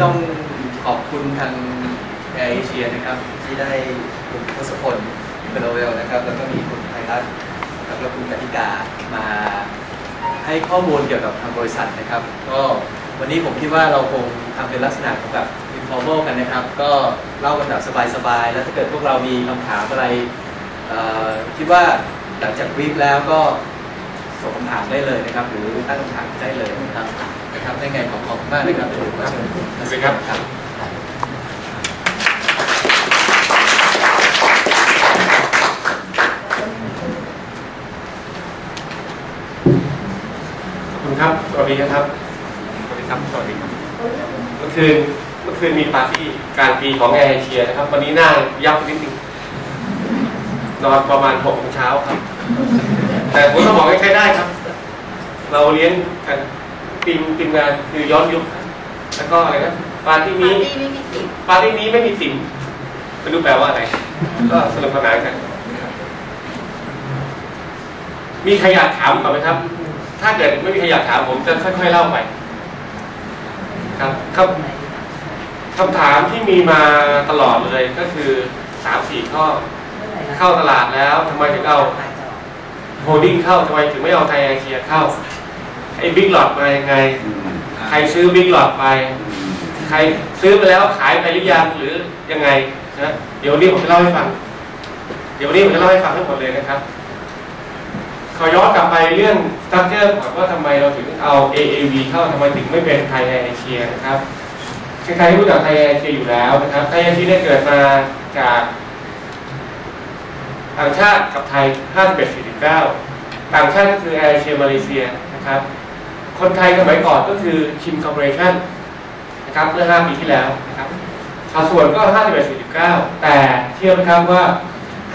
ต้องขอบคุณทางแอร์เอเชียนะครับ ที่ได้คุณทศพลเบลเวลนะครับ แล้วก็มีคุณไพรัตน์นะครับแล้วคุณกติกามาให้ข้อมูลเกี่ยวกับทางบริษัทนะครับ ก็วันนี้ผมคิดว่าเราคงทำเป็นลักษณะของแบบ informal กันนะครับ ก็เล่ากันแบบสบายๆ แล้วถ้าเกิดพวกเรามีคำถามอะไรคิดว่าหลังจากบรีฟแล้วก็ส่งคำถามได้เลยนะครับ หรือตั้งคำถามได้เลยนะครับ นะครับในไงขอขอบคุณมากนะครับที่มาเชิญคุณทัศน์ครับครับขอบคุณครับสวัสดีนะครับสวัสดีครับสวัสดีครับเมื่อคืนเมื่อคืนมีปาร์ตี้กลารปีของแอร์เอเชียนะครับ วันนี้หน้ายับนิดนึงนอนประมาณหกโมงเช้าครับ แต่ผมต้องบอกให้ใช้ได้ครับ เราเลี้ยงกัน ทีมทีมงานคือย้อนยุคแล้วก็อะไรนะปาร์ตี้ปานี้ร์ตี้ไม่มีติดปาร์ตี้นี้ไม่มีติ่มไม่รู้แปลว่าอะไร ก็สนุกสนานกัน มีใครอยากถามก่อนไหมครับ ถ้าเกิดไม่มีใครอยากถามผมจะค่อยๆเล่าไปครับครับคำถามที่มีมาตลอดเลยก็คือสามสี่ข้อ เข้าตลาดแล้วทำไมถึงเอาโฮลดิ้งเข้าทำไมถึงไม่เอาไทยแอร์เชียเข้า ไอ้บิ๊กหลอดมายังไง ใครซื้อบิ๊กหลอดไป ใครซื้อไปแล้วขายไปหรือยังหรือยังไงนะเดี๋ยววันนี้ผมจะเล่าให้ฟัง เดี๋ยววันนี้ผมจะเล่าให้ฟังทั้งหมดเลยนะครับขอย้อนกลับไปเรื่องสตั๊กเจอร์ก่อนว่าทำไมเราถึงเอา AAV เข้าทำไมถึงไม่เป็นไทยแอร์เอเชียนะครับใครๆรู้จักไทยแอร์เอเชียอยู่แล้วนะครับไทยแอร์เอเชียได้เกิดมาจากต่างชาติกับไทย 51-49 ต่างชาติก็คือแอร์เอเชียมาเลเซียนะครับ คนไทยสมัยก่อนก็คือชิมคอร์ปอเรชั่นนะครับเมื่อ 5 ปีที่แล้วนะครับสัดส่วนก็ 51-49 แต่เชื่อไหมครับว่า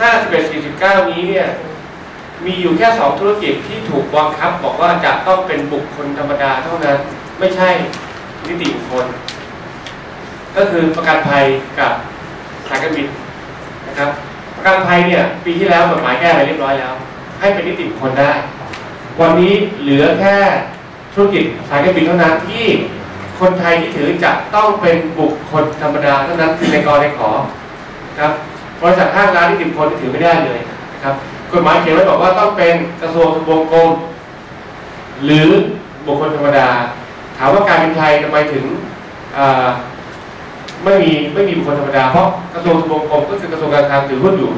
51-49 นี้เนี่ยมีอยู่แค่สองธุรกิจที่ถูกบังคับ บอกว่าจะต้องเป็นบุคคลธรรมดาเท่านั้น ไม่ใช่นิติบุคคล ก็คือประกันภัยกับสายการบินนะครับประกันภัยเนี่ยปีที่แล้วกฎหมายแก้ไปเรียบร้อยแล้ว ให้เป็นนิติบุคคลได้ วันนี้เหลือแค่ ธุรกิจสายการบินเท่านั้นที่คนไทยที่ถือจะต้องเป็นบุคคลธรรมดาเท่านั้นคือในกรในขอครับบริษัทห้างร้านนิติบุคคลถือไม่ได้เลยนะครับกฎหมายเขียนไว้บอกว่าต้องเป็นกระทรวงทบวงกรมหรือบุคคลธรรมดา ถามว่าการบินไทยทำไมถึงไม่มีไม่มีบุคคลธรรมดา เพราะกระทรวงทบวงกรมก็คือกระทรวงการคลังถือหุ้นอยู่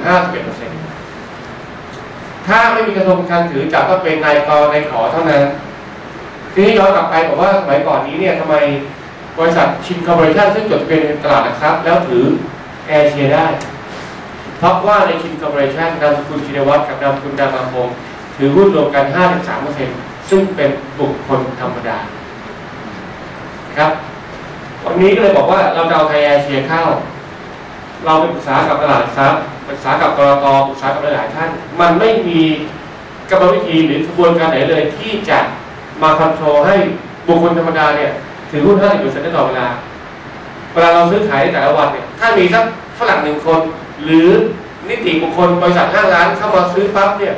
51%ถ้าไม่มีกระทรวงการคลังถือจะต้องเป็นนายกนายขอเท่านั้น ทีนี้ย้อนกลับไปบอกว่าสมัยก่อนนี้เนี่ยทำไมบริษัทชินคอร์ปอเรชั่นซึ่งจดทะเบียนในตลาดหลักทรัพย์แล้วถือแอร์เชียได้ เพราะว่าในชินคอร์ปอเรชั่นนามสกุลชินวัตรกับนามสกุลดามาคมถือหุ้นรวมกัน 53%ซึ่งเป็นบุคคลธรรมดาครับวันนี้ก็เลยบอกว่าเราจะเอาไทยแอร์เชียเข้า เราไปปรึกษากับตลาดหลักทรัพย์ปรึกษากับกรตปรึกษากับหลายๆท่าน มันไม่มีกรรมวิธีหรือกระบวนการไหนเลยที่จะ มาคอนโทรลให้บุคคลธรรมดาเนี่ยถือหุ้น50%ได้ต่อดเวลา เวลาเราซื้อขายในแต่ละวันเนี่ยถ้ามีสักฝรั่งหนึ่งคน หรือนิติบุคคลบริษัทห้างร้านเข้ามาซื้อปั๊บเนี่ย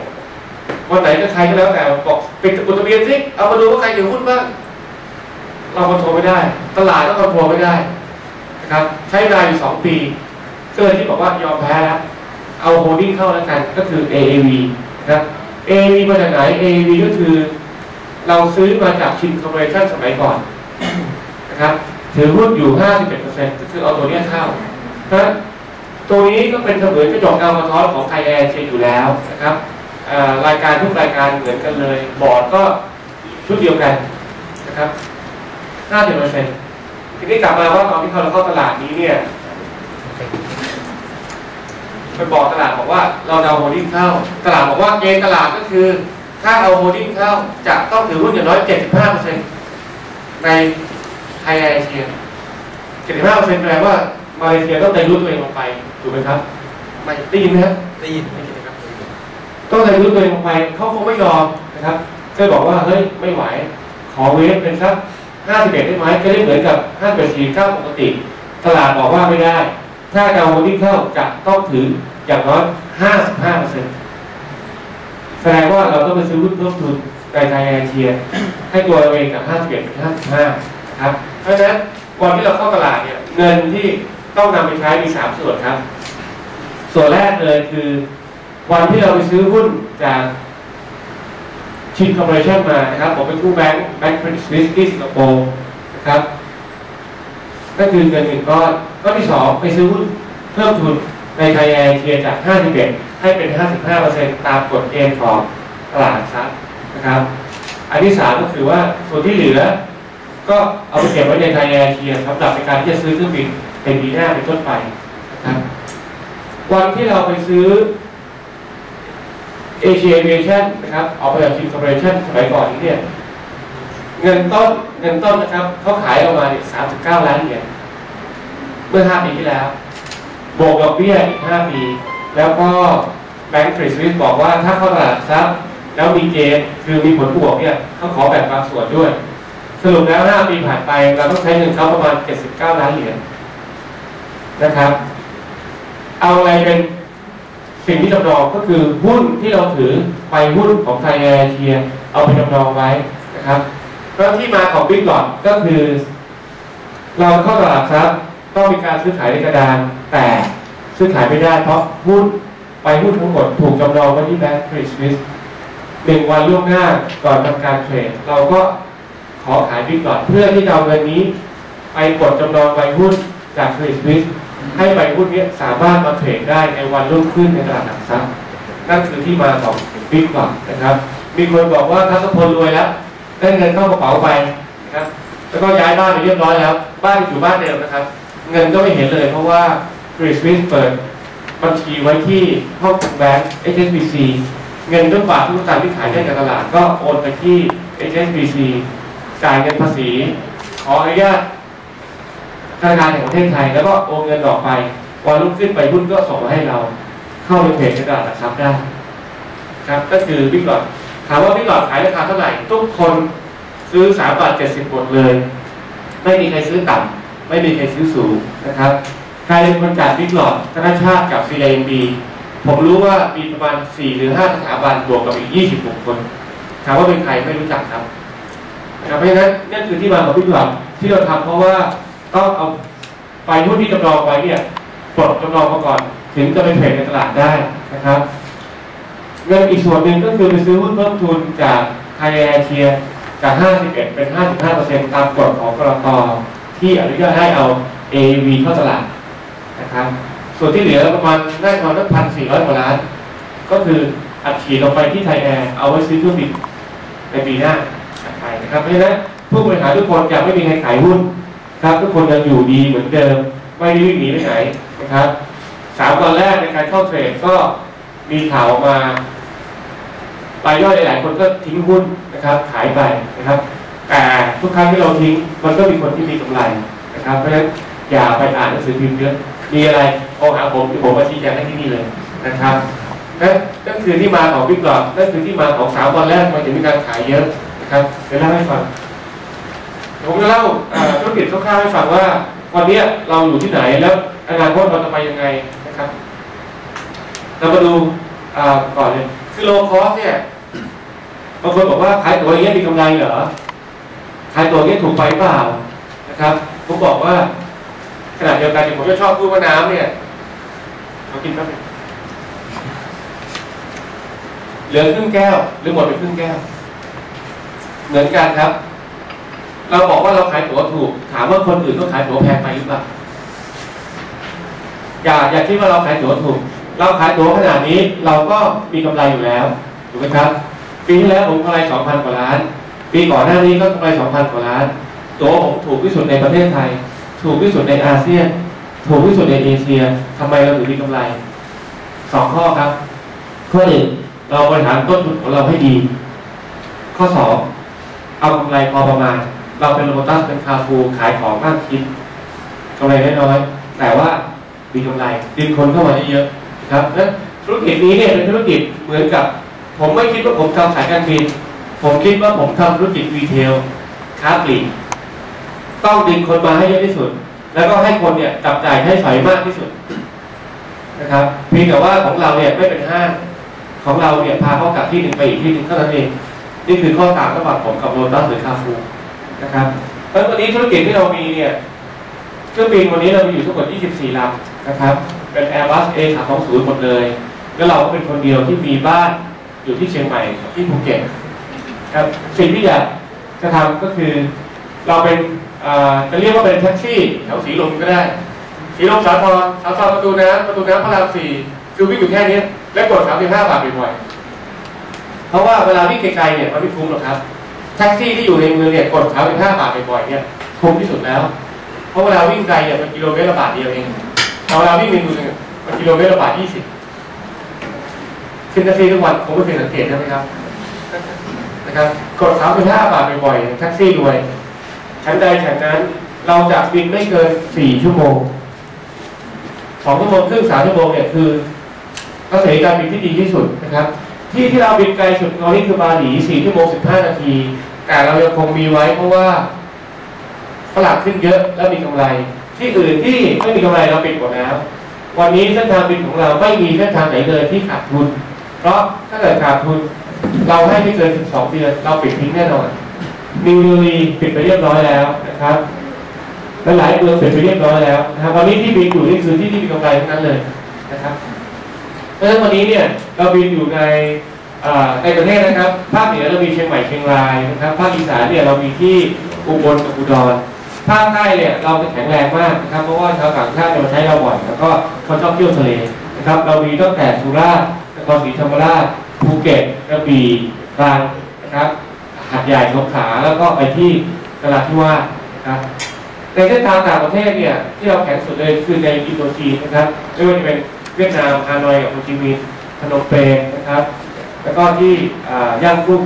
วันไหนก็ใครก็แล้วแต่บอกปิดอุทะเบียนสิเอามาดูว่าใครถือหุ้นบ้างเราคอนโทรลไม่ได้ ตลาดก็คอนโทรลไม่ได้นะครับใช้เวลาอยู่สองปีก็เลยที่บอกว่ายอมแพ้แล้วเอาโฮลดิ้งเข้าแล้วกันก็คือ AAV นะครับ AAV มาจากไหน AAV ก็คือ เราซื้อมาจากชินคอร์ปอเรชั่นสมัยก่อนนะครับถือหุ้นอยู่ 51%ก็คือเอาตัวเนี้ยเข้านะตัวนี้ก็เป็นเสมือนกระจกเงากระท้อนของไทยแอร์เชอยู่แล้วนะครับรายการทุกรายการเหมือนกันเลย บอร์ดก็ชุดเดียวกันนะครับ 50%ทีนี้กลับมาว่าตอนที่เขาเราเข้าตลาดนี้เนี่ยไปบอกตลาดบอกว่าเราเอาโฮดิ้งเข้า ตลาดบอกว่าเกณฑ์ตลาดก็คือ ถ้าเอาโฮลดิ้งเข้าจะต้องถือหุ้นอย่างน้อย 75%ในไทยแอร์เอเชีย75%แปลว่ามาเลเซียต้องไดรูทตัวเองลงไปถูกไหมครับไม่ได้ยินไหมครับได้ยินได้ยินนะครับต้องไดรูทตัวเองลงไปเขาคงไม่ยอมนะครับก็เลยบอกว่าเฮ้ยไม่ไหวขอเวฟเป็นสัก51ได้ไหมจะได้เหมือนกับ51 49ปกติ ตลาดบอกว่าไม่ได้ ถ้าจะเอาโฮลดิ้งเข้าจะต้องถืออย่างน้อย 55% แสดงว่าเราต้องไปซื้อหุ้นเพิ่มทุนในไทยแอร์เชียให้ตัวเราเองกับ51 55นะครับ เพราะฉะนั้นวันที่เราเข้าตลาดเนี่ยเงินที่ต้องนำไปใช้มีสามส่วนครับ ส่วนแรกเลยคือ วันที่เราไปซื้อหุ้นจากชินคอร์ปอเรชั่นมานะครับ ผมไปกู้แบงก์แบงก์เครดิตสวิสที่สิงคโปร์นะครับก็คือเงินหนึ่งก้อนก้อนที่สองไปซื้อหุ้นเพิ่มทุนในไทยแอร์เทียจาก51 ให้เป็น 55%ตามกฎเกณฑ์ของตลาดหลักทรัพย์นะครับ อันที่สามก็คือว่าส่วนที่เหลือ ก็เอาไปเก็บไว้ในไทยแอร์เทียสำหรับในการที่จะซื้อเครื่องบินเป็นปีหน้าเป็นต้นไปนะครับวันที่เราไปซื้อเอเชียเอเวชั่นนะครับออกไปจากชินคอร์ปอเรชั่นสมัยก่อนนี้เนี่ยเงินต้นเงินต้นนะครับเขาขายออกมาเนี่ย39ล้านเหรียญเมื่อ5ปีที่แล้ว บวกดอกเบี้ยอีก5ปี แล้วก็แบงก์เครดิตสวิสบอกว่าถ้าเข้าตลาดทรัพย์แล้วมีเกณฑ์คือมีผลบวกเนี่ยเขาขอแบ่งบางส่วนด้วย สรุปแล้ว5ปีผ่านไปเราต้องใช้เงินเขาประมาณ 79 ล้านเหรียญนะครับ เอาอะไรเป็นสิ่งที่จำลองก็คือหุ้นที่เราถือไปหุ้นของไทยแอร์เทีย เอาไปจำลองไว้นะครับแล้วที่มาของบิ๊กหลอดก็คือ เราเข้าตลาดทรัพย์ต้องมีการซื้อขายในกระดานแต่ ซื้อขายไม่ได้เพราะหุ้นไปหุ้นทั้งหมดถูกจำลองไว้ที่แบงก์เครดิตสวิสหนึ่งวันล่วงหน้าก่อนทำการเทรดเราก็ขอขายบิ๊กหลอดเพื่อที่จะเอาเงินนี้ ไปกดจำลองไปหุ้นจากเครดิตสวิสให้ใบหุ้นนี้สามารถมาเทรดได้ในวันรุ่งขึ้นในตลาดหลักทรัพย์นั่นคือที่มาของบิ๊กหลอดนะครับ มีคนบอกว่าทัศพลรวยแล้วได้เงินเข้ากระเป๋าไปนะครับแล้วก็ย้ายบ้านไปเรียบร้อยแล้ว บ้านอยู่บ้านเดิมนะครับ เงินก็ไม่เห็นเลยเพราะว่า คริสวิสเปิดบัญชีไว้ที่ห้องแบงก์ HSBC เงินทุกบาททุกสตางค์ที่ขายได้ในตลาดก็โอนไปที่ HSBC จ่ายเงินภาษี ขออนุญาตธนาคารแห่งประเทศไทย แล้วก็โอนเงินออกไปวันรุ่งขึ้นไปหุ้นก็ส่งมาให้เรา เข้าในเพจในตลาดหลักทรัพย์ได้ครับ ก็คือบิ๊กหลอดถามว่าบิ๊กหลอดขายราคาเท่าไหร่ทุกคนซื้อสามบาทเจ็ดสิบหมดเลย ไม่มีใครซื้อต่ำไม่มีใครซื้อสูงนะครับ ใครเป็นคนจัดบิ๊กหลอดธนชาติกับ CIMB ผมรู้ว่ามีประมาณสี่หรือห้าสถาบันบวกกับอีกยี่สิบหกคนถามว่าเป็นใครไม่รู้จักครับนะครับเพราะฉะนั้นนั่นคือที่มาของพิธีกรที่เราทำเพราะว่าต้องเอาไปหุ้นที่จำลองไว้เนี่ยปลดจำลองมาก่อน ถึงจะไปเทรดในตลาดได้นะครับเงินอีกส่วนหนึ่งก็คือไปซื้อหุ้นเพิ่มทุนจากไทยแอร์เชียจาก 51 เป็น 55%ตามกฎของกรตที่อนุญาตให้เอา AV เข้าตลาด นะครับ ส่วนที่เหลือประมาณน่าจะประมาณพันสี่ร้อยกว่าล้าน ก็คืออัดฉีดลงไปที่ไทยแอร์เอาไว้ซื้อเครื่องบินในปีหน้าขายนะครับเพราะฉะนั้นผู้บริหารทุกคนจะไม่มีใครขายหุ้นครับ ทุกคนยังอยู่ดีเหมือนเดิม ไม่ได้วิ่งหนีไปไหนนะครับสามวันแรกในการเข้าเทรดก็มีข่าวออกมารายย่อยหลายคนก็ทิ้งหุ้นนะครับ ขายไปนะครับ แต่ทุกครั้งที่เราทิ้งมันก็มีคนที่มีกำไรนะครับเพราะฉะนั้นอย่าไปอ่านหนังสือพิมพ์เยอะ มีอะไรโทรหาผมที่ผมมาชี้แจงให้ที่นี่เลยนะครับนั่นคือที่มาของบิ๊กหลอนั่นคือที่มาของสามวันแรกมันถึงมีการขายเยอะนะครับเดี๋ยวเล่าให้ฟังผมจะเล่าธุรกิจคร่าวๆให้ฟังว่าวันนี้เราอยู่ที่ไหนแล้วอนาคตเราจะไปยังไงนะครับ เรามาดูก่อนเลยคือโลคอสเนี่ยบางคนบอกว่าขายตัวอย่างเงี้ยมีกำไรเหรอขายตัวอย่างเงี้ยถูกไปเปล่านะครับ ผมบอกว่า ขณะเดียวกันผมจะชอบพูดว่าน้ำเนี่ยเรากินแป๊บนึงเหลือครึ่งแก้ว หรือหมดไปครึ่งแก้ว เหมือนกันครับ เราบอกว่าเราขายตั๋วถูก ถามว่าคนอื่นก็ขายตั๋วแพงไปหรือเปล่าอย่าอย่าคิดว่าเราขายตั๋วถูก เราขายตั๋วขนาดนี้เราก็มีกำไรอยู่แล้วถูกไหมครับ ปีที่แล้วผมกำไรสองพันกว่าล้าน ปีก่อนหน้านี้ก็กำไรสองพันกว่าล้านตั๋วผมถูกที่สุดในประเทศไทย ถูกที่สุดในอาเซียน ถูกที่สุดในเอเชียทำไมเราถึงมีกำไรสองข้อครับ ข้อหนึ่งเราบริหารต้นทุนของเราให้ดี ข้อสองเอากำไรพอประมาณ เราเป็นโรบอตัสเป็นคาฟูขายของมากคิดกำไรน้อยๆแต่ว่ามีกำไรดึงคนเข้ามาเยอะๆครับและธุรกิจนี้เนี่ยเป็นธุรกิจเหมือนกับ ผมไม่คิดว่าผมทำสายการบิน ผมคิดว่าผมทำธุรกิจรีเทลค้าปลีก ต้องดึงคนมาให้เยอะที่สุด แล้วก็ให้คนเนี่ยจับจ่ายให้สอยมากที่สุดนะครับเพียงแต่ว่าของเราเนี่ยไม่เป็นห้างของเราเนี่ยพาเขากลับที่หนึ่งไปอีกที่หนึ่งเท่านั้นเองนี่คือข้อต่างระหว่างผมกับโรตัสหรือคาฟูนะครับเพราะวันนี้ธุรกิจที่เรามีเนี่ยเครื่องบินวันนี้เรามีอยู่ทั้งหมด 24 ลำนะครับเป็น Airbus A320 หมดเลย แล้วเราก็เป็นคนเดียวที่มีบ้านอยู่ที่เชียงใหม่ที่ภูเก็ตครับสิ่งที่อยากจะทำก็คือ เราเป็น จะเรียกว่าเป็นแท็กซี่แถวสีลมก็ได้ สีลมสาทรสาทรประตูน้ำประตูน้ำพระรามสี่คือวิ่งอยู่แค่นี้และกด 35 บาทบ่อยๆเพราะว่าเวลาวิ่งไกลๆเนี่ยมันไม่คุ้มหรอกครับแท็กซี่ที่อยู่ในเมืองเนี่ยกด 35 บาทบ่อยๆเนี่ยคุ้มที่สุดแล้ว เพราะเวลาวิ่งไกลเนี่ยมันกิโลเมตรละบาทเดียวเองเอาเวลาวิ่งในเมืองเนี่ยมันกิโลเมตรละบาทยี่สิบขึ้นแท็กซี่ทุกวันคงไม่เคยสังเกตใช่ไหมครับนะครับกด 35 บาทบ่อยๆแท็กซี่รวย ชั้นใดชั้นนั้น เราจะบินไม่เกิน4ชั่วโมง2ชั่วโมงครึ่ง3ชั่วโมงเนี่ยคือประสิทธิการบินที่ดีที่สุดนะครับ ที่ที่เราบินไกลสุดตอนนี้คือบาหลี4ชั่วโมง15นาที แต่เรายังคงมีไว้เพราะว่าฝรั่งขึ้นเยอะแล้วมีกำไร ที่อื่นที่ไม่มีกำไรเราปิดหมดแล้ว วันนี้เส้นทางบินของเราไม่มีเส้นทางไหนเลยที่ขาดทุน เพราะถ้าเกิดขาดทุน เราให้ไม่เกิน12เดือนเราปิดทิ้งแน่นอน นิวเดลีปิดไปเรียบร้อยแล้วนะครับและหลายเมืองปิดไปเรียบร้อยแล้วนะครับวันนี้ที่บินอยู่นี่คือที่ที่มีกำไรทั้งนั้นเลยนะครับเพราะฉะนั้นวันนี้เนี่ยเราบินอยู่ในอ่าในประเทศนะครับภาคเหนือเรามีเชียงใหม่เชียงรายนะครับภาคอีสานเนี่ยเรามีที่อุบลกับอุดรภาคใต้เนี่ยเราแข็งแรงมากนะครับเพราะว่าชาวต่างชาติจะมาใช้เราบ่อยแล้วก็เขาชอบเที่ยวทะเลนะครับ เรามีตั้งแต่สุราษฎร์นครศรีธรรมราชภูเก็ตกระบี่ตรังนะครับ หาดใหญ่สงขลาแล้วก็ไปที่นราธิวาสนะครับในเส้นทางต่างประเทศเนี่ยที่เราแข็งสุดเลยคือในอินโดจีนนะครับไม่ว่าจะเป็นเวียดนามฮานอยกับโฮจิมินห์พนมเปญนะครับ แล้วก็ที่ย่างกุ้ง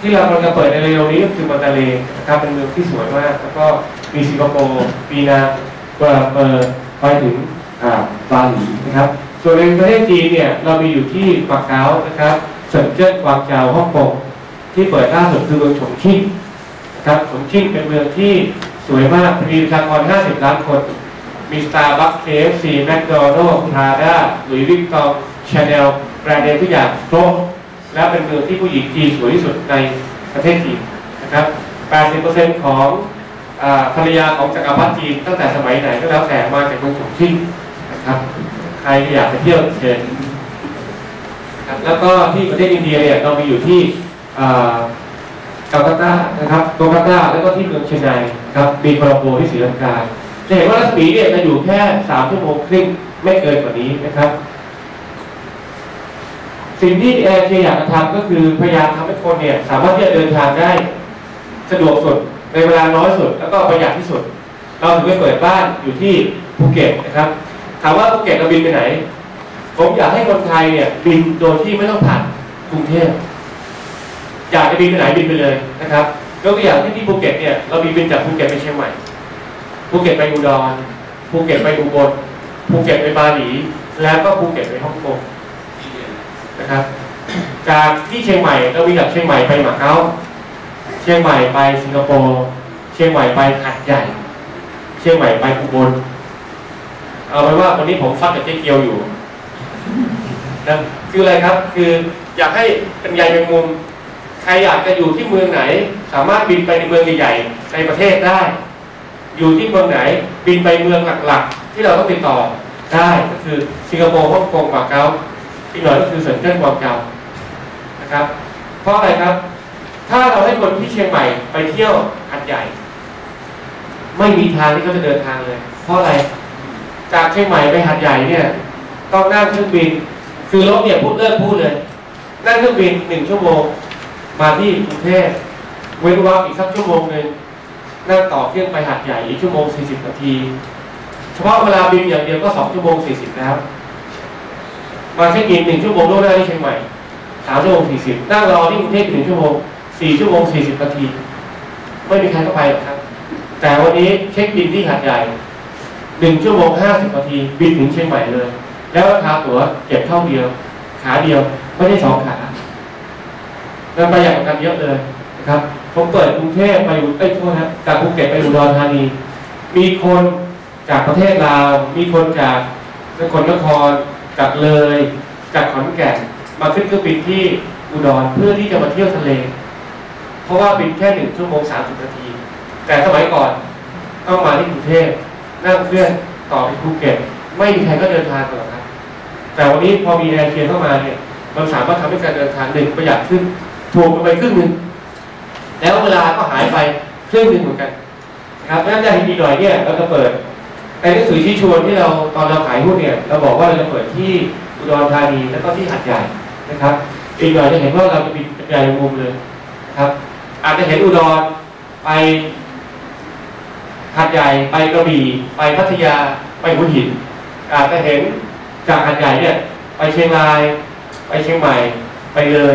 ที่เรากำลังจะเปิดในเร็วนี้ก็คือมันดาเลนะครับเป็นเมืองที่สวยมาก แล้วก็มีสิงคโปร์ปีนากัวลาลัมเปอร์ไปถึงบาหลีนะครับส่วนในประเทศจีนเนี่ยเรามีอยู่ที่ปักเก๊านะครับเซินเจิ้นกวางเจาฮ่องกง ที่เปิดล่าสุดคือเมืองฉงชิ่งนะครับฉงชิ่งเป็นเมืองที่สวยมากมีประชากร 50 ล้านคน มีสตาร์บัคเคฟซีแมคโดนัลด์พาด้าหลุยส์วิกตองชาแนลแบรนด์เนมทุกอย่างครบและเป็นเมืองที่ผู้หญิงจีนสวยที่สุดในประเทศจีนนะครับ 80%ของภรรยาของจักรพรรดิจีนตั้งแต่สมัยไหนก็แล้วแต่มาจากเมืองฉงชิ่งนะครับใครอยากไปเที่ยวเชิญครับแล้วก็ที่ประเทศอินเดียเนี่ยเรามีอยู่ที่ อ่าลตานะครับโกกัตตาแล้วก็ที่เมืองเชียงรายนครับปีโคลอมโบที่ศรีลังกาจะเห็นว่ารัศมีเนี่ยจะอยู่แค่3ชั่วโมงครึ่งไม่เกินกว่านี้นะครับ สิ่งที่แอร์เชียอยากจะทำก็คือพยายามทำให้คนเนี่ย สามารถที่จะเดินทางได้สะดวกสุดในเวลาน้อยสุด แล้วก็ประหยัดที่สุด เราถึงไปเปิดบ้านอยู่ที่ภูเก็ตนะครับถามว่าภูเก็ตเราบินไปไหน ผมอยากให้คนไทยเนี่ยบินโดยที่ไม่ต้องผ่านกรุงเทพ อยากจะบินไปไหนบินไปเลยนะครับยกตัวอย่างที่ที่ภูเก็ตเนี่ยเรามีบินจากภูเก็ตไปเชียงใหม่ภูเก็ตไปอุดรภูเก็ตไปอุบลภูเก็ตไปบาหลีแล้วก็ภูเก็ตไปฮ่องกงนะครับ จากที่เชียงใหม่เรามีจากเชียงใหม่ไปหมาเก๊าเชียงใหม่ไปสิงคโปร์เชียงใหม่ไปหัดใหญ่ เชียงใหม่ไปอุบลเอาไว้ว่าวันนี้ผมฟัดกับเจ๊เกียวอยู่นะคืออะไรครับ คืออยากให้เป็นใยเป็นมุม ใครอยากจะอยู่ที่เมืองไหน สามารถบินไปในเมืองใหญ่ๆในประเทศได้ อยู่ที่เมืองไหน บินไปเมืองหลักๆ ที่เราต้องติดต่อได้ก็คือสิงคโปร์ฮ่องกงมาเก๊าอีกหน่อยก็คือเซินเจิ้นกวางเจานะครับ เพราะอะไรครับ ถ้าเราให้คนที่เชียงใหม่ไปเที่ยวหัดใหญ่ ไม่มีทางที่เขาจะเดินทางเลย เพราะอะไรจากเชียงใหม่ไปหัดใหญ่เนี่ยต้องนั่งเครื่องบิน คือรถเนี่ยพูดเลิกพูดเลย นั่งเครื่องบินหนึ่งชั่วโมง มาที่กรุงเทพเว้นวักอีกสักชั่วโมงหนึ่งนั่งต่อเครื่องไปหัดใหญ่อีกชั่วโมงสี่สิบนาที เฉพาะเวลาบินอย่างเดียวก็สองชั่วโมงสี่สิบแล้ว มาเช็คอินหนึ่งชั่วโมงล่วงหน้าที่เชียงใหม่สามชั่วโมงสี่สิบนั่งรอที่กรุงเทพหนึ่งชั่วโมงสี่ชั่วโมงสี่สิบนาที ไม่มีใครเข้าไปหรอกครับ แต่วันนี้เช็คบินที่หาดใหญ่หนึ่งชั่วโมงห้าสิบนาทีบินถึงเชียงใหม่เลย แล้วราคาตั๋วเก็บเท่าเดียว ขาเดียวไม่ได้สองขา เงินประหยัดกว่ากันเยอะเลยนะครับ ผมเปิดกรุงเทพไปอยู่เอ้ยโทษนะจากภูเก็ตไปอุดรธานี มีคนจากประเทศลาว มีคนจากนครนครจากเลยจากขอนแก่นมาขึ้นเครื่องบินที่อุดรเพื่อที่จะมาเที่ยวทะเล เพราะว่าบินแค่หนึ่งชั่วโมงสามสิบนาที แต่สมัยก่อนต้องมาที่กรุงเทพนั่งเครื่องต่อไปภูเก็ตไม่มีใครก็เดินทางหรอกครับ แต่วันนี้พอมีแอร์เชียเข้ามาเนี่ยมันสามารถทำให้การเดินทางหนึ่งประหยัดขึ้น ถูกไปครึ่งหนึ่งแล้วเวลาก็หายไปครึ่งหนึ่งเหมือนกันนะครับงั้นจะเห็นอีหน่อยเนี่ยเราจะเปิดในหนังสือชี้ชวนที่เราตอนเราขายหุ้นเนี่ยเราบอกว่าเราจะเปิดที่อุดรธานีแล้วก็ที่หัดใหญ่นะครับอีกหน่อยจะเห็นว่าเราจะมีใหญ่มุมเลยนะครับ อาจจะเห็นอุดรไปหัดใหญ่ไปกระบี่ไปพัทยาไปหัวหิน อาจจะเห็นจากหัดใหญ่เนี่ยไปเชียงราย ไปเชียงใหม่ไปเลย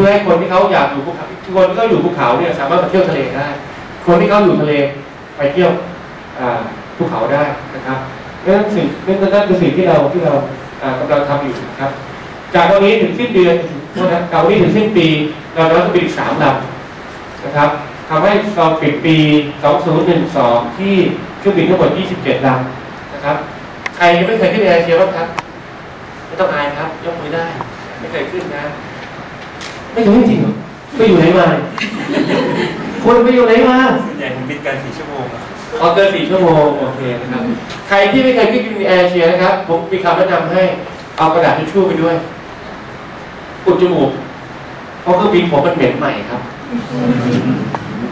พื่อให้คนที่เขาอยากอยู่ภูเขาคนที่เขาอยู่ภูเขาเนี่ยสามารถไปเที่ยวทะเลได้ คนที่เขาอยู่ทะเลไปเที่ยวภูเขาได้นะครับนั่นสิ่งนั่นนั่นคือสิ่งที่เราที่เราอ่ากำลังทำอยู่นะครับ จากวันนี้ถึงสิ้นเดือนโทษนะจากวันนี้ถึงสิ้นปีเราจะต้องบินสามลำนะครับทำให้เราปิดปี 2012 ที่เครื่องบินทั้งหมด 27ลำนะครับ ใครยังไม่เคยขึ้นแอร์เชียบ้างครับ ไม่ต้องอายครับ ยกมือได้ ไม่เคยขึ้นนะ ไม่เคยขึ้นจริงเหรอไปอยู่ไหนมาเนี่ยคนไปอยู่ไหนมาส่วนใหญ่ผมบินกันสี่ชั่วโมงอะพอเกินสี่ชั่วโมงโอเคนะครับใครที่ไม่เคยขึ้นบินแอร์เชียนะครับ ผมมีคำแนะนำให้เอากระดาษทิชชู่ไปด้วยอุดจมูกเพราะเครื่องบินผมมันเหม็นใหม่ครับ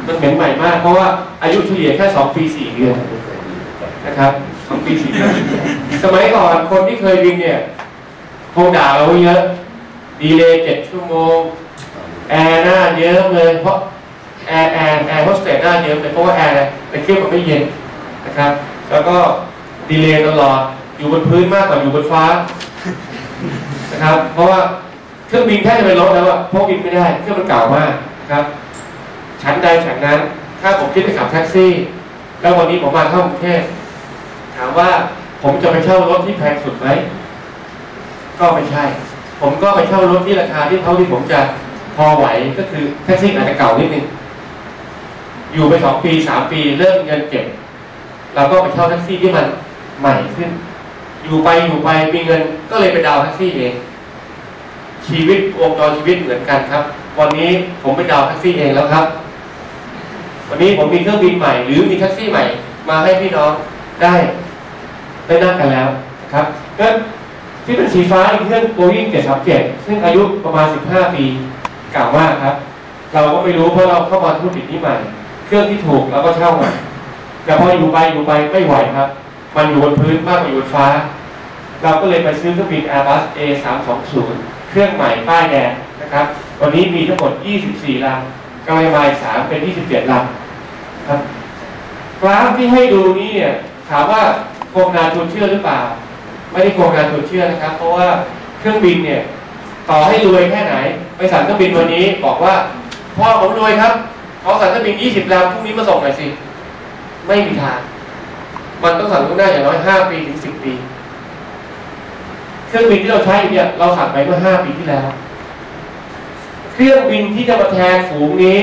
มันเหม็นใหม่มาก เพราะว่าอายุเฉลี่ยแค่สองปีสี่เดือนนะครับสองปีสี่เดือนสมัยก่อนคนที่เคยบินเนี่ยคงด่าเราเยอะ ดีเลยเจ็ดชั่วโมง แอร์หน้าเยอะเลยเพราะแอร์แอร์แอร์โฮสเตสหน้าเยอะเลยเพราะว่าแอร์ในเครื่องมันไม่เย็นนะครับ แล้วก็ดีเลย์ตลอดอยู่บนพื้นมากกว่าอยู่บนฟ้านะครับ เพราะว่าเครื่องบินแทบจะเป็นรถแล้วอะพราะบินไม่ได้เครื่องมันเก่ามากนะครับ ชั้นใดชั้นนั้น ถ้าผมคิดไปขับแท็กซี่ แล้ววันนี้ผมมาเข้ากรุงเทพถามว่าผมจะไปเช่ารถที่แพงสุดไหมก็ไม่ใช่ ผมก็ไปเช่ารถที่ราคาที่เท่าที่ผมจะ พอไหวก็คือแท็กซี่อาจจะเก่านิดนึงอยู่ไปสองปีสามปีเริ่มเงินเก็บเราก็ไปเช่าแท็กซี่ที่มันใหม่ขึ้น อยู่ไปอยู่ไปมีเงินก็เลยไปดาวแท็กซี่เอง ชีวิตวงจรชีวิตเหมือนกันครับ วันนี้ผมไปดาวแท็กซี่เองแล้วครับ วันนี้ผมมีเครื่องบินใหม่ หรือมีแท็กซี่ใหม่ มาให้พี่น้องได้ได้นั่งกันแล้วนะครับก็ที่เป็นสีฟ้าอีกเครื่อง Boeing 737ซึ่งอายุประมาณ15ปี เก่ามาครับ เราก็ไม่รู้เพราะเราเข้ามาธุรกิจนี้ใหม่ เครื่องที่ถูกเราก็เช่ามาแต่พออยู่ไปอยู่ไปไม่ไหวครับ มันอยู่บนพื้นมากกว่าอยู่บนฟ้า เราก็เลยไปซื้อเครื่องบิน Airbus A320 เครื่องใหม่ป้ายแดงนะครับวันนี้มีทั้งหมด 24 ลำกำลังมาอีก3เป็น 27 ลำครับกราฟที่ให้ดูนี่เนี่ยถามว่าโครงการชวนเชื่อหรือเปล่า ไม่ได้โครงการชวนเชื่อนะครับ เพราะว่าเครื่องบินเนี่ย ต่อให้รวยแค่ไหน ไปสั่งเครื่องบินวันนี้บอกว่าพ่อผมรวยครับขอสั่งเครื่องบิน20ลำพรุ่งนี้มาส่งหน่อยสิ ไม่มีทาง มันต้องสั่งล่วงหน้าอย่างน้อย5ปีถึง10ปี เครื่องบินที่เราใช้เนี่ยเราสั่งไปเมื่อ5ปีที่แล้ว เครื่องบินที่จะมาแทนฝูงนี้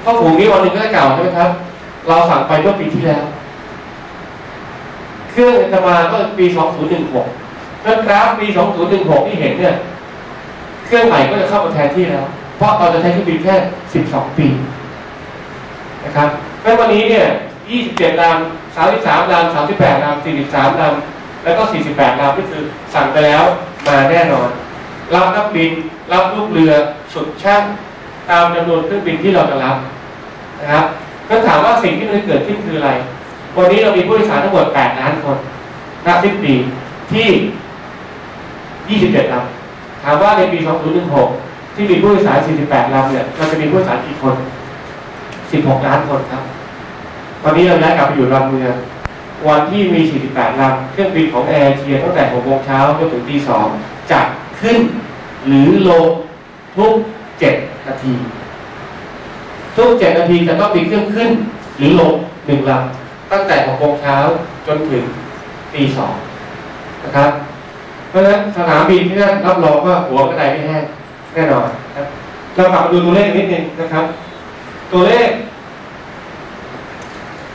เพราะฝูงนี้วันหนึ่งก็จะเก่าใช่ไหมครับ เราสั่งไปเมื่อปีที่แล้ว เครื่องจะมาก็ปี 2016แล้วกราฟปี 2016 ที่เห็นเนี่ย เครื่องใหม่ก็จะเข้ามาแทนที่แล้ว เพราะเราจะใช้เครื่องบินแค่ 12 ปีนะครับแม้วันนี้เนี่ย 27ลำ33ลำ38ลำ43ลำแล้วก็ 48ลำก็คือสั่งไปแล้วมาแน่นอนรับนักบินรับลูกเรือสุดช่างตามจำนวนเครื่องบินที่เราจะรับนะครับก็ถามว่าสิ่งที่มันเกิดขึ้นคืออะไร วันนี้เรามีผู้โดยสารทั้งหมด 8 ล้านคนณสิ้นปีที่ 27ลำ ถามว่าในปี 2016 ที่มีผู้โดยสาร 48ลำเนี่ยเราจะมีผู้โดยสารกี่คน 16 ล้านคนครับวันนี้เราย้ายกลับไปอยู่ลำเมืองวันที่มี 48ลำเครื่องบินของแอร์เอเชียตั้งแต่6โมงเช้าจนถึงตี2จะขึ้นหรือลงทุก 7 นาที ทุก 7 นาทีจะต้องมีเครื่องขึ้นหรือลงหนึ่งลำตั้งแต่6โมงเช้าจนถึงตี2นะครับ เพราะฉะนั้นสนามบินที่นั่นรับรองว่าหัวกระไดไม่แห้งแน่นอนครับเรากลับมาดูตัวเลขนิดนึงนะครับ ตัวเลข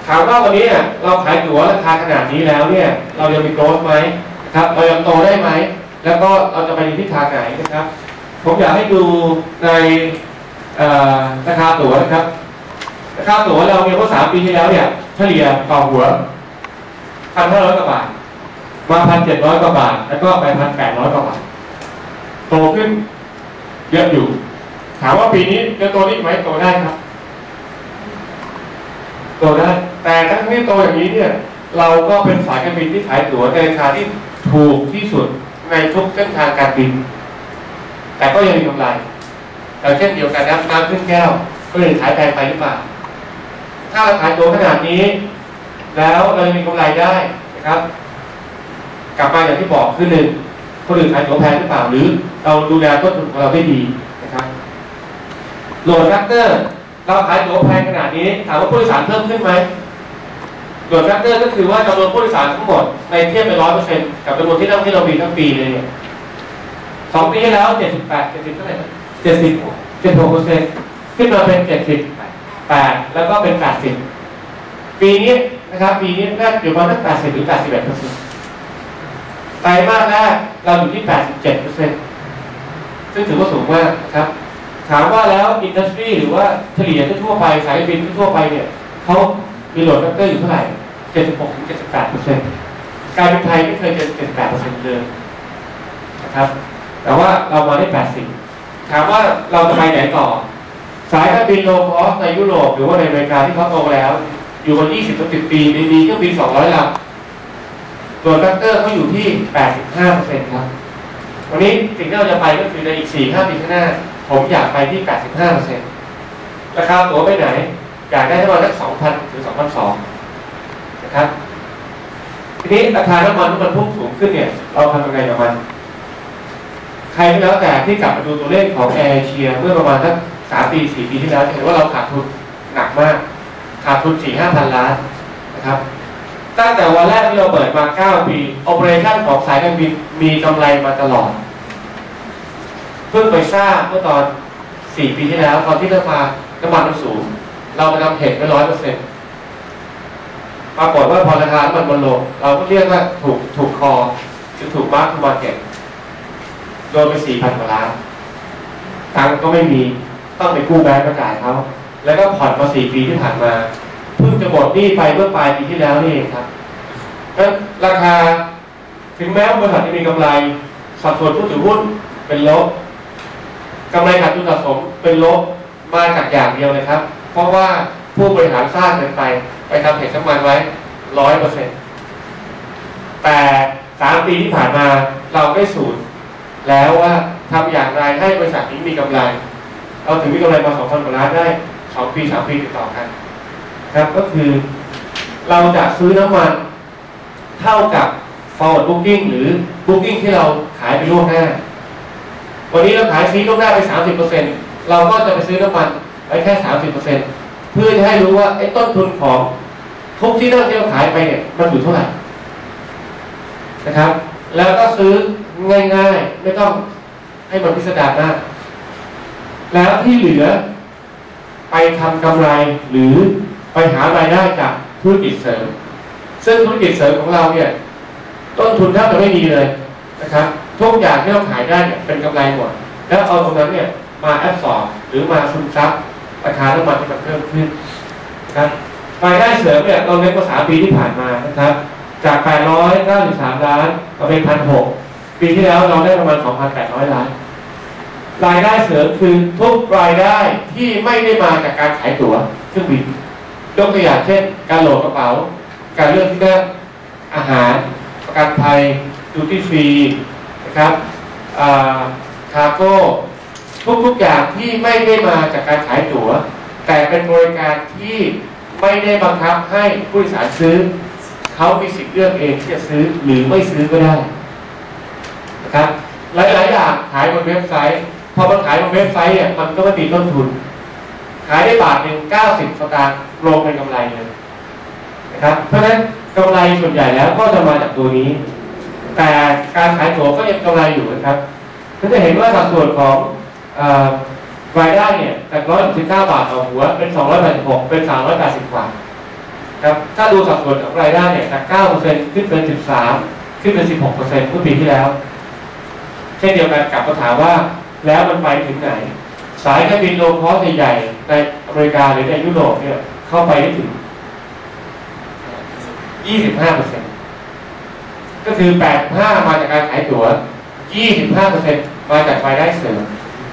ถามว่าวันนี้เราขายตั๋วราคาขนาดนี้แล้วเนี่ย เรายังมีโกรธไหมครับเรายังโตได้ไหม แล้วก็เราจะไปในทิศทางไหนนะครับ ผมอยากให้ดูในราคาตั๋วนะครับราคาตั๋วเราเนี่ยเมื่อสามปีที่แล้วเนี่ยเฉลี่ยต่อหัวพันห้าร้อยกว่าบาท มาพันเจ็ดร้อยกว่าบาท แล้วก็ไปพันแปดร้อยกว่าบาทโตขึ้นเยอะอยู่ ถามว่าปีนี้จะโตได้อีกไหมโตได้ครับ โตได้ แต่ทั้งที่โตอย่างนี้เนี่ย เราก็เป็นสายการบินที่ขายตั๋วในราคาที่ถูกที่สุดในทุกเส้นทางการบิน แต่ก็ยังมีกำไรแต่เช่นเดียวกันนะน้ำขึ้นแก้ว ก็เลยขายแพงไปหรือเปล่า ถ้าเราขายตัวขนาดนี้ แล้วเราจะมีกำไรได้นะครับ กลับมาอย่างที่บอกคือหนึ่งคนอื่นขายตัวแพงหรือเปล่าหรือเราดูแลต้นทุนของเราได้ดีนะครับโหลดแฟกเตอร์เราขายตัวแพงขนาดนี้ถามว่าผู้โดยสารเพิ่มขึ้นไหมโหลดแฟกเตอร์ก็คือว่าจำนวนผู้โดยสารทั้งหมดในเทียบเป็นร้อยเปอร์เซ็นต์กับจำนวนที่นั่งที่เรามีทั้งปีเลยเนี่ยสองปีที่แล้วเจ็ดสิบแปดเจ็ดสิบเท่าไหร่เจ็ดสิบเจ็ดหกเปอร์เซ็นต์ขึ้นมาเป็นเจ็ดสิบแปดแล้วก็เป็นแปดสิบปีนี้นะครับปีนี้น่าอยู่ประมาณแปดสิบถึงแปดสิบเอ็ดเปอร์เซ็นต์ ไตรมาสแรกเราอยู่ที่แปดสิบเจ็ดเปอร์เซ็นต์ซึ่งถือว่าสูงมากครับถามว่าแล้วอินดัสทรีหรือว่าเฉลี่ยทั่วไปสายบินทั่วไปเนี่ยเขามีโหลดแฟกเตอร์อยู่เท่าไหร่ 76ถึง78เปอร์เซ็นต์การบินไทยไม่เคยเกิน78เปอร์เซ็นต์เลยนะครับ แต่ว่าเรามาได้ 80 ถามว่าเราจะไปไหนต่อ สายการบินโลคอสในยุโรปหรือว่าในอเมริกาที่เขาโตแล้ว อยู่มา20 30ปีมีมีเครื่องบิน 200ลำ ตัวแฟกเตอร์เขาอยู่ที่ 85เปอร์เซ็นต์ครับ วันนี้สิ่งที่เราจะไปก็คือในอีก 4-5 ปีข้างหน้า ผมอยากไปที่ 85เปอร์เซ็นต์ราคาตั๋วไปไหน อยากได้ประมาณสัก2,000ถึง2,200นะครับทีนี้ราคาน้ำมันที่มันพุ่งสูงขึ้นเนี่ย เราทำยังไงกับมัน ใครก็แล้วแต่ที่กลับมาดูตัวเลขของแอร์เอเชียเมื่อประมาณสักสามปีสี่ปีที่แล้วจะเห็นว่าเราขาดทุนหนักมาก ขาดทุนสี่ห้าพันล้านนะครับ ตั้งแต่วันแรกที่เราเปิดมาเก้าปีโอเปอเรชั่นของสายการบินมีกำไรมาตลอด เพิ่งไปทราบเมื่อตอนสี่ปีที่แล้ว ตอนที่ราคาน้ำมันมันสูง เราไปทำเห็ดไปร้อยเปอร์เซ็นต์ปรากฏว่าพอราคาน้ำมันมันลง เราก็เรียกว่าถูกถูกคอคือถูกมาร์คทูมาร์เก็ตโดนไปสี่พันกว่าล้านตังก็ไม่มีต้องไปกู้แบงก์มาจ่ายเขาแล้วก็ผ่อนมาสี่ปีที่ผ่านมา พิ่งจะหมดหนี้ไปเมื่อปลายปีที่แล้วนี่เองครับราคาถึงแม้ว่าบริษัทจะมีกำไรสัดส่วนผู้ถือหุ้นเป็นลบกำไรขาดทุนสะสมเป็นลบมาจากอย่างเดียวเลยครับ เพราะว่าผู้บริหารสร้างเงินไปไปทำเหตุน้ำมันไว้ร้อยเปอร์เซ็นต์แต่สามปีที่ผ่านมาเราได้สูตรแล้วว่าทำอย่างไรให้บริษัทนี้มีกำไร เราถึงมีกำไรมาสองพันกว่าล้านได้สองปีสามปีติดต่อกัน ครับก็คือ เราจะซื้อน้ำมันเท่ากับ forward booking หรือ booking ที่เราขายไปล่วงหน้า วันนี้เราขายซีล่วงหน้าไปสามสิบเราก็จะไปซื้อน้ำมันไว้แค่สามสิบเปอร์เซ็นเพื่อจะให้รู้ว่าไอ้ต้นทุนของทุกที่นั่งที่เราขายไปเนี่ยมันอยู่เท่าไหร่นะครับ แล้วก็ซื้อง่ายๆ ไม่ต้องให้มันพิสดารมาก แล้วที่เหลือไปทำกำไรหรือ ไปหารายได้จากธุรกิจเสริม ซึ่งธุรกิจเสริมของเราเนี่ยต้นทุนแทบจะไม่มีเลยนะครับทุกอย่างที่เราขายได้เนี่ยเป็นกำไรหมด แล้วเอาตรงนั้นเนี่ยมาแอดสอบหรือมาซุนซับราคาน้ำมันที่มันเพิ่มขึ้นนะครับรายได้เสริมเนี่ยเราเน้นมาสามปีที่ผ่านมานะครับ จาก 893 ล้านมาเป็น 1,600 ปีที่แล้วเราได้ประมาณ 2,800 ล้าน รายได้เสริมคือทุกรายได้ที่ไม่ได้มาจากการขายตั๋วเครื่องบิน ยกตัวอย่างเช่น การโหลดกระเป๋า การเลือกที่นั่งอาหาร ประกันภัยดูตี้ฟรีนะครับคาโก้ทุกๆอย่างที่ไม่ได้มาจากการขายตั๋ว แต่เป็นบริการที่ไม่ได้บังคับให้ผู้โดยสารซื้อ เขามีสิทธิ์เลือกเองที่จะซื้อหรือไม่ซื้อก็ได้นะครับหลายๆอย่างขายบนเว็บไซต์พอมันขายบนเว็บไซต์เนี่ยมันก็ไม่มีต้นทุน ขายได้บาทหนึ่ง90สตางค์รวมเป็นกำไรเลยนะครับ เพราะฉะนั้นกำไรส่วนใหญ่แล้วก็จะมาจากตัวนี้ แต่การขายตั๋วก็ยังกำไรอยู่นะครับก็จะเห็นว่าสัดส่วนของรายได้เนี่ยจาก169บาบาทต่อหัวเป็น286เป็น380กว่าครับถ้าดูสัดส่วนของรายได้เนี่ยจาก9%ขึ้นเป็น13ขึ้นเป็น16%เมื่อปีที่แล้ว เช่นเดียวกันกลับมาถามว่าแล้วมันไปถึงไหน สายการบินโลคอสใหญ่ในอเมริกาหรือในยุโรปเนี่ยเข้าไปได้ถึง 25เปอร์เซ็นต์ก็คือ 85 มาจากการขายตั๋ว 25เปอร์เซ็นต์มาจากรายได้เสริม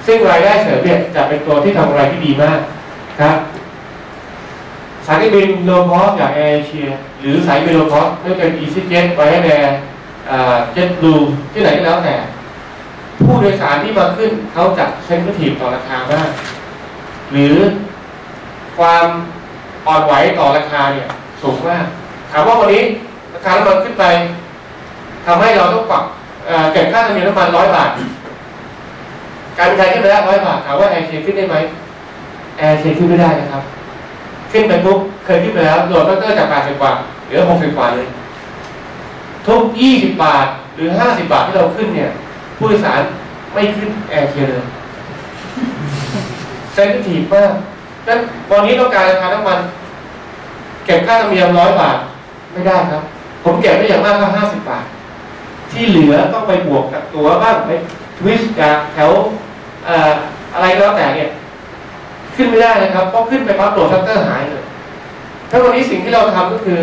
ซึ่งรายได้เสริมเนี่ยจะเป็นตัวที่ทำกำไรที่ดีมากครับสายการบินโลคอสอย่างแอร์เอเชีย หรือสายการบินโลคอสไม่ว่าจะเป็นอีซี่เจ็ตไวแอร์เจ็ตบลูที่ไหนก็แล้วแต่ ผู้โดยสารที่มาขึ้นเขาจะเซนซิทีฟต่อราคามาก หรือความอ่อนไหวต่อราคาเนี่ย สูงมากถามว่าวันนี้ราคาน้ำมันขึ้นไปทำให้เราต้องปรับเก็บค่าธรรมเนียมน้ำมันร้อยบาท การบินไทยขึ้นไปแล้วร้อยบาทถามว่าแอร์เชียขึ้นได้ไหมแอร์เชียขึ้นไม่ได้นะครับ ขึ้นไปปุ๊บเคยขึ้นไปแล้วโหลดแฟกเตอร์จาก80กว่าเหลือ60กว่าเลยทุก20บบาทหรือ50บาทที่เราขึ้นเนี่ย ผู้โดยสารไม่ขึ้นแอร์เชียเลยเซนซิทีฟมากนั้นวันนี้ต้องการราคาน้ำมัน เก็บค่าธรรมเนียมร้อยบาท ไม่ได้ครับ ผมเก็บได้อย่างมากก็50บาท ที่เหลือต้องไปบวกกับตัวบ้างไปทวิสต์จากแถวอะไรก็แล้วแต่เนี่ย ขึ้นไม่ได้นะครับเพราะขึ้นไปปั๊บโหลดแฟกเตอร์หายเลยถ้าวันนี้สิ่งที่เราทำก็คือ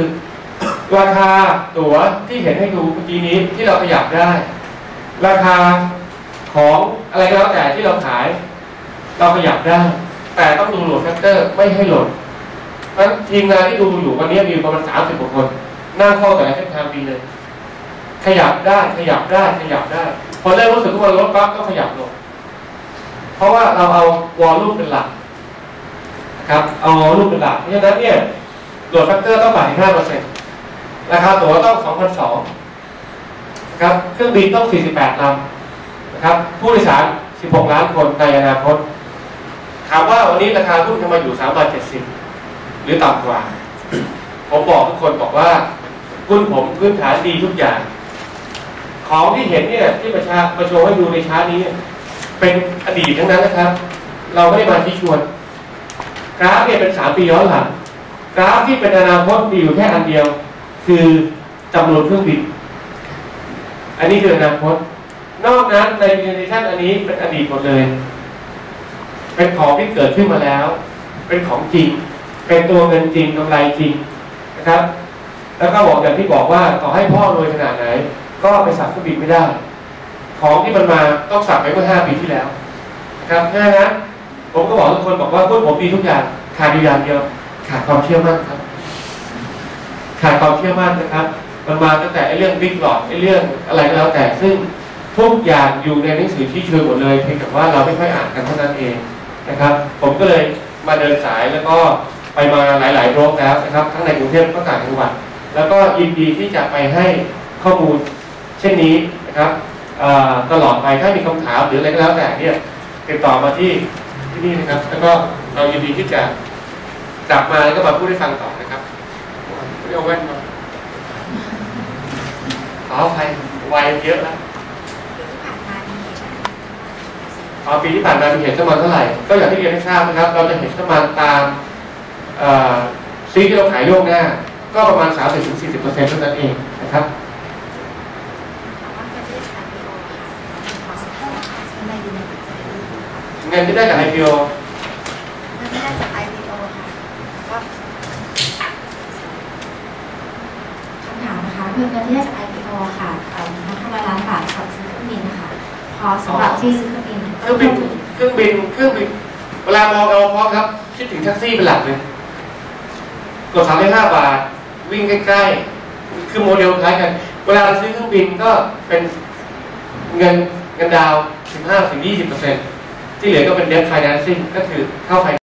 ราคาตั๋วที่เห็นให้ดูเมื่อกี้นี้ที่เราขยับได้ ราคาของอะไรก็แล้วแต่ที่เราขาย เราขยับได้ แต่ต้องดูโหลดแฟกเตอร์ไม่ให้โหลดเพราะทีมงานที่ดูอยู่วันนี้มีประมาณสามสิบกว่าคนนั่งเข้าแต่ละเส้นทางดีเลยขยับได้ขยับได้ขยับได้ พอเริ่มรู้สึกว่ามันลดปั๊บก็ขยับลง เพราะว่าเราเอาวอลลุ่มเป็นหลักนะครับเอาวอลลุ่มเป็นหลักเพราะฉะนั้นเนี่ยโหลดแฟกเตอร์ต้องบาทห้าเปอร์เซ็นต์ราคาตั๋วต้องสองพันสอง นะครับ เครื่องบินต้องสี่สิบแปดลำนะครับ ผู้โดยสารสิบหกล้านคนในอนาคต ถามว่าวันนี้ราคาหุ้นจะมอยู่สามบาทเจ็ดสิบหรือต่ำกว่า ผมบอกทุกคนบอกว่าหุ้นผมพื้นฐานดีทุกอย่าง ของที่เห็นเนี่ยที่ประชาประโชว์ให้ดูในชาร์ตนี้เนี่ยเป็นอดีตทั้งนั้นนะครับ เราไม่ได้มาชี้ชวน กราฟเนี่ยเป็นสามปีย้อนหลังกราฟที่เป็นอนาคตมีอยู่แค่อันเดียว คือจำนวนเครื่องบิน อันนี้คืออนาคต นอกนั้นใน presentation อันนี้เป็นอดีตหมดเลย เป็นของที่เกิดขึ้นมาแล้ว เป็นของจริง เป็นตัวเงินจริงกำไรจริงนะครับ แล้วก็บอกอย่างที่บอกว่าต่อให้พ่อรวยขนาดไหน ก็ไปสับเครื่องบินไม่ได้ ของที่มันมาต้องสับไปเมื่อห้าปีที่แล้วนะครับง่านะผมก็บอกทุกคนบอกว่าพวกผมดีทุกอย่างขาดอยู่อย่างเดียวขาดความเชื่อมั่นครับขาดความเชื่อมั่นนะครับ มันมาตั้งแต่ไอ้เรื่องบิ๊กหลอดไอ้เรื่องอะไรก็แล้วแต่ซึ่งทุกอย่างอยู่ในหนังสือที่ช่วยหมดเลยเพียงแต่ว่าเราไม่ค่อยอ่านกันเท่านั้นเองนะครับ ผมก็เลยมาเดินสายแล้วก็ไปมาหลายๆโรคแล้วนะครับ ทั้งในกรุงเทพและก็ต่างจังหวัด แล้วก็ยินดีที่จะไปให้ข้อมูลเช่นนี้นะครับตลอดไปถ้ามีคำถามหรืออะไรก็แล้วแต่เนี่ยติดต่อมาที่ที่นี่นะครับ แล้วก็เรายินดีที่จะกลับมาแล้วก็มาพูดให้ฟังต่อนะครับไม่เอาแว่นมา ขออภัยวัยเยอะแล้วพอปีที่ผ่านมามีเหตุขึ้นมาเท่าไหร่ก็อย่างที่เรียนให้ทราบนะครับ เราจะเห็นขึ้นมาตามเอ่อซีที่เราขายล่วงหน้า ก็ประมาณ 30-40%เท่านั้นเองนะครับเงินที่ได้จาก IPO คำถามนะคะเพื่อเงินที่ได้จาก IPO ค่ะเอ่อ1,500ล้านบาทสำหรับซื้อเครื่องบินนะคะพอสำหรับที่ซื้อเครื่องบินเครื่องบิน เครื่องบิน เครื่องบิน เวลามองเอาพอครับ คิดถึงแท็กซี่เป็นหลักเลย กดสามร้อยห้าบาท วิ่งใกล้ๆ คือโมเดลคล้ายกัน เวลาเราซื้อเครื่องบินก็เป็นเงินเงินดาวน์15ถึง20เปอร์เซ็นที่เหลือก็เป็น debt financing ก็คือเข้าไฟ